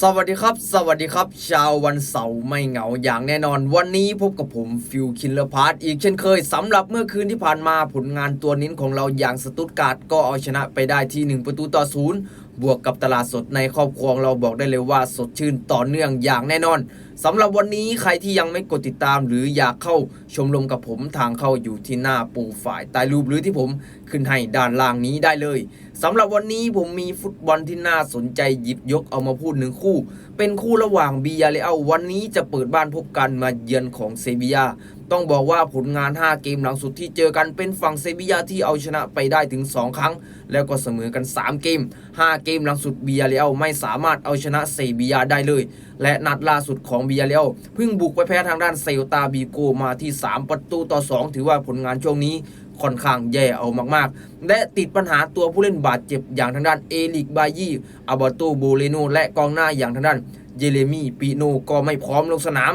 สวัสดีครับ สวัสดีครับ ชาววันเสาร์ไม่เหงาอย่างแน่นอน วันนี้พบกับผมฟิวคินเลอร์พาร์ตอีกเช่นเคยสำหรับเมื่อคืนที่ผ่านมาผลงานตัวนิ้นของเราอย่างสตุตการ์ดก็เอาชนะไปได้ที่ 1 ประตูต่อศูนย์บวกกับตลาดสดในครอบครัวของเราบอกได้เลยว่าสดชื่นต่อเนื่องอย่างแน่นอน สำหรับวันนี้ใครที่ยังไม่กดติดตาม หรืออยากเข้าชมรมกับผมทางเข้าอยู่ที่หน้าปูฝ่ายใต้รูปหรือที่ผมขึ้นให้ด้านล่างนี้ได้เลยสำหรับวันนี้ผมมีฟุตบอลที่น่าสนใจหยิบยกเอามาพูดหนึ่งคู่ เป็นคู่ระหว่างบียาเลอาวันนี้จะเปิดบ้านพบกันมาเยือนของเซบียา ต้องบอกว่าผลงาน 5 เกมหลังสุดที่เจอกันเป็นฝั่งเซบียาที่เอาชนะไปได้ถึง 2 ครั้ง แล้วก็เสมอกัน 3 เกม 5 เกมหลังสุดบียาเลอาไม่สามารถเอาชนะเซบียาได้เลย และนัดล่าสุดของบียาเลอาเพิ่งบุกไปแพ้ทางด้านเซลตาบีโกมาที่ 3 ประตูต่อ 2 ถือว่าผลงานช่วงนี้ค่อนข้างแย่เอามากๆ และติดปัญหาตัวผู้เล่นบาดเจ็บอย่างทางด้านเอลิกบายีอาบาโตโบเลโนและกองหน้าอย่างทางด้านเยเรมีปีโนก็ไม่พร้อมลงสนาม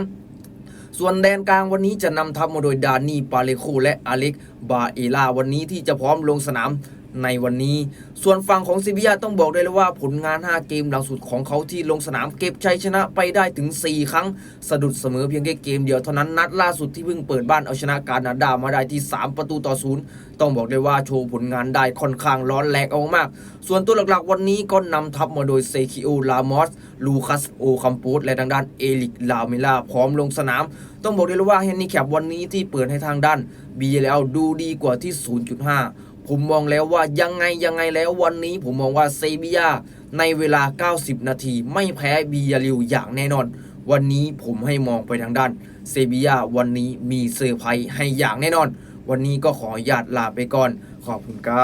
ส่วนแดนกลางวันนี้จะนำทัพมาโดยดานี่ปาเลโคและอเล็กบาเอลาวันนี้ที่จะพร้อมลงสนาม ในวันนี้ ส่วนฝั่งของซิบิยาต้องบอกได้เลยว่าผลงาน 5 เกมหลังสุดของเขาที่ลงสนามเก็บชัยชนะไปได้ถึง 4 ครั้ง สะดุดเสมอเพียงแค่เกมเดียวเท่านั้นนัดล่าสุดที่เพิ่งเปิดบ้านเอาชนะกานาดามาได้ที่ 3 ประตูต่อศูนย์ต้องบอกได้ว่าโชว์ผลงานได้ค่อนข้างร้อนแรงเอามาก ส่วนตัวหลักๆ วันนี้ก็นำทัพมาโดยเซคิโอลามอสลูคัสโอคัมโปสและทางด้านเอลิกลาเมล่าพร้อมลงสนาม ต้องบอกได้เลยว่าเฮนนี่แคปวันนี้ที่เปิดให้ทางด้านบีแล้วดูดีกว่าที่ 0.5 ผมมองแล้วว่ายังไงยังไงแล้ววันนี้ผมมองว่าเซบียาในเวลา 90 นาที ไม่แพ้บียาลิวอย่างแน่นอน วันนี้ผมให้มองไปทางด้านเซบียาวันนี้มีเซอร์ไพรส์ให้อย่างแน่นอน วันนี้ก็ขออนุญาตลาไปก่อน ขอบคุณครับ